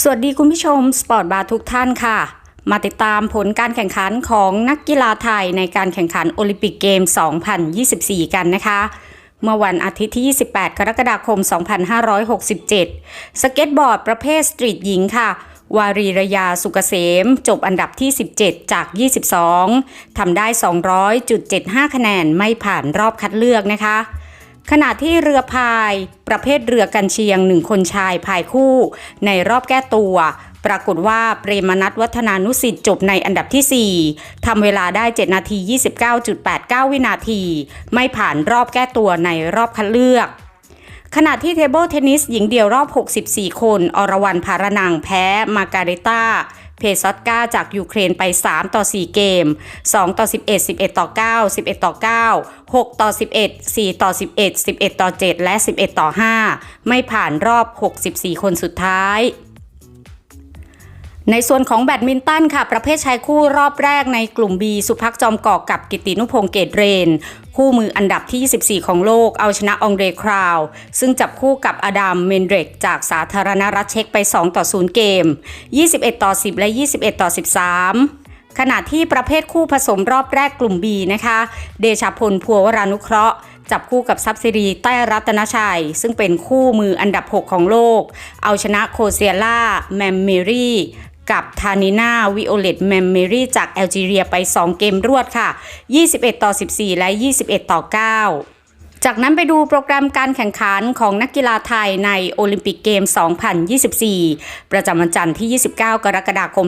สวัสดีคุณผู้ชมสปอร์ตบาร์ทุกท่านค่ะ มาติดตามผลการแข่งขันของนักกีฬาไทยในการแข่งขันโอลิมปิกเกม 2024 กันนะคะ เมื่อวันอาทิตย์ที่ 28 กรกฎาคม 2567 สเก็ตบอร์ดประเภทสตรีทหญิงค่ะ วารีระยาสุกเกษม จบอันดับที่ 17 จาก 22 ทำได้ 200.75 คะแนนไม่ผ่านรอบคัดเลือกนะคะ ขณะที่เรือพาย ประเภทเรือกันเชียงหนึ่งคนชายพายคู่ ในรอบแก้ตัว ปรากฏว่าเปรมนัทวัฒนานุสิทธิ์จบในอันดับที่ 4 ทำเวลาได้ 7 นาที 29.89 วินาที ไม่ผ่านรอบแก้ตัวในรอบคัดเลือกขณะที่เทเบิลเทนนิสหญิงเดี่ยวรอบ 64 คน อรวรรณภารนังแพ้ มาการิต้า เพซอตกาจากยูเครนไป 3 ต่อ 4 เกม 2 ต่อ 11 11 ต่อ 9 11 ต่อ 9 6 ต่อ 11 4 ต่อ 11 11 ต่อ 7 และ 11 ต่อ 5 ไม่ผ่านรอบ 64 คนสุดท้าย ในส่วนของแบดมินตันค่ะ ประเภทชายคู่รอบแรกในกลุ่ม B สุภักจอมกอกกับกิตินุพงษ์เกตเรน คู่มืออันดับที่ 24 ของโลกเอาชนะองเดคราว ซึ่งจับคู่กับอดัมเมนเดรกจากสาธารณรัฐเช็กไป 2 ต่อ 0 เกม 21 ต่อ 10 และ 21 ต่อ 13ขณะที่ประเภทคู่ผสมรอบแรกกลุ่ม B นะคะ เดชาพลพัววรานุเคราะห์ จับคู่กับซับซิรีใต้รัตนชัย ซึ่งเป็นคู่มืออันดับ 6 ของโลก เอาชนะโคเซียล่า แมมเมรี่ กับทานิน่าวิโอเลตแมมเมรี่จากแอลจีเรียไป 2 เกมรวดค่ะ 21 ต่อ 14 และ 21 ต่อ 9จากนั้นไปดูโปรแกรมการแข่งขันของนักกีฬาไทยในโอลิมปิกเกม 2024 ประจำวันจันทร์ที่ 29 กรกฎาคม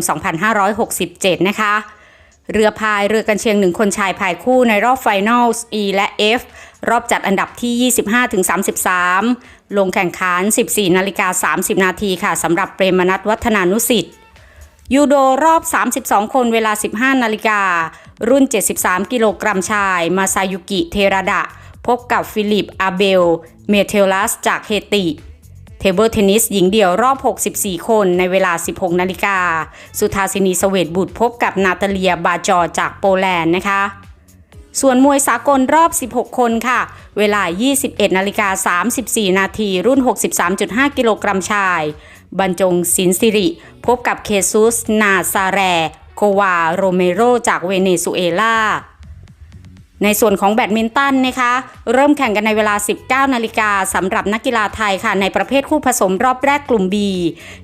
2567 นะคะ เรือพายเรือกันเชียงหนึ่งคนชายพายคู่ในรอบไฟนอล E และ F รอบจัดอันดับที่ 25-33 ลงแข่งขัน 14 นาฬิกา 30 นาทีค่ะสำหรับเปรมนัทวัฒนานุสิทธิ์ ยูโดรอบ 32 คนเวลา 15 นาฬิกา รุ่น 73 กิโลกรัมชาย มาซายุกิ เทราดะ พบกับฟิลิป อาเบล เมเทลัส จากเฮติ เทเบิลเทนนิส หญิงเดี่ยวรอบ 64 คนในเวลา 16 นาฬิกา สุธาสินีสเวตบุตรพบกับนาตาเลีย บาจอจากโปแลนด์นะคะ ส่วนมวยสากลรอบ 16 คนค่ะ เวลา 21 นาฬิกา 34 นาที รุ่น 63.5 กิโลกรัมชาย บรรจงศินสิริ พบกับเคซุส นาซาแรโควา โรเมโร จากเวเนซุเอลาในส่วนของแบดมินตันนะคะ เริ่มแข่งกันในเวลา 19 นาฬิกาสำหรับนักกีฬาไทยค่ะ ในประเภทคู่ผสมรอบแรกกลุ่ม B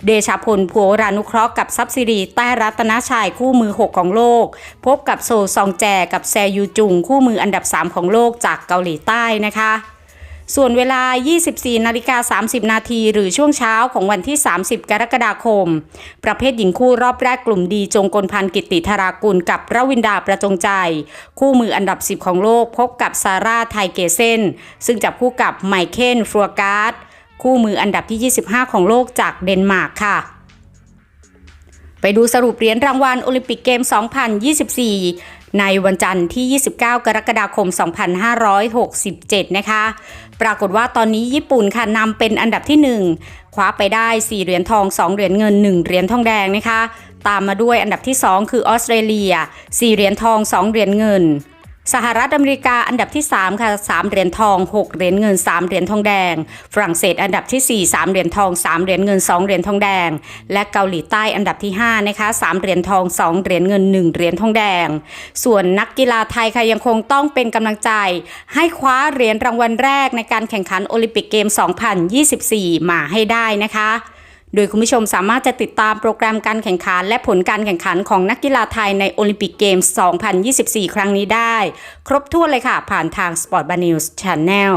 เดชาพลพัวรานุเคราะห์กับซับซิรีใต้รัตนาชัยคู่มือ 6 ของโลก พบกับโซซองแจ กับแซยูจุง คู่มืออันดับ 3 ของโลกจากเกาหลีใต้นะคะ ส่วนเวลา 24 นาฬิกา 30 นาทีหรือช่วงเช้าของวันที่ 30 กรกฎาคม ประเภทหญิงคู่รอบแรกกลุ่มดีจงกลพันธ์กิติธารากุลกับรวินดาประจงใจ คู่มืออันดับ 10 ของโลกพบกับซาร่าไทเกเซนซึ่งจับคู่กับไมเคิลฟรัวการ์ดคู่มืออันดับที่ 25 ของโลกจากเดนมาร์กค่ะไปดูสรุปเหรียญรางวัลโอลิมปิกเกม 2024 ในวันจันทร์ที่ 29 กรกฎาคม 2567 นะคะ ปรากฏว่าตอนนี้ญี่ปุ่นค่ะนำเป็นอันดับที่ 1 คว้าไปได้ 4 เหรียญทอง 2 เหรียญเงิน 1 เหรียญทองแดงนะคะ ตามมาด้วยอันดับที่ 2 คือออสเตรเลีย 4 เหรียญทอง 2 เหรียญเงิน สหรัฐอเมริกาอันดับที่ 3 ค่ะ 3 เหรียญทอง 6 เหรียญเงิน 3 เหรียญทองแดง ฝรั่งเศสอันดับที่ 4 3 เหรียญทอง 3 เหรียญเงิน 2 เหรียญทองแดง และเกาหลีใต้อันดับที่ 5 นะคะ 3 เหรียญทอง 2 เหรียญเงิน 1 เหรียญทองแดง ส่วนนักกีฬาไทยค่ะยังคงต้องเป็นกำลังใจ ให้คว้าเหรียญรางวัลแรกในการแข่งขันโอลิมปิกเกม 2024 มาให้ได้นะคะ โดยคุณผู้ชมสามารถจะติดตามโปรแกรมการแข่งขัน และผลการแข่งขันของนักกีฬาไทยในโอลิมปิกเกมส์ 2024 ครั้งนี้ได้ ครบถ้วนเลยค่ะ ผ่านทาง Sport b a News Channel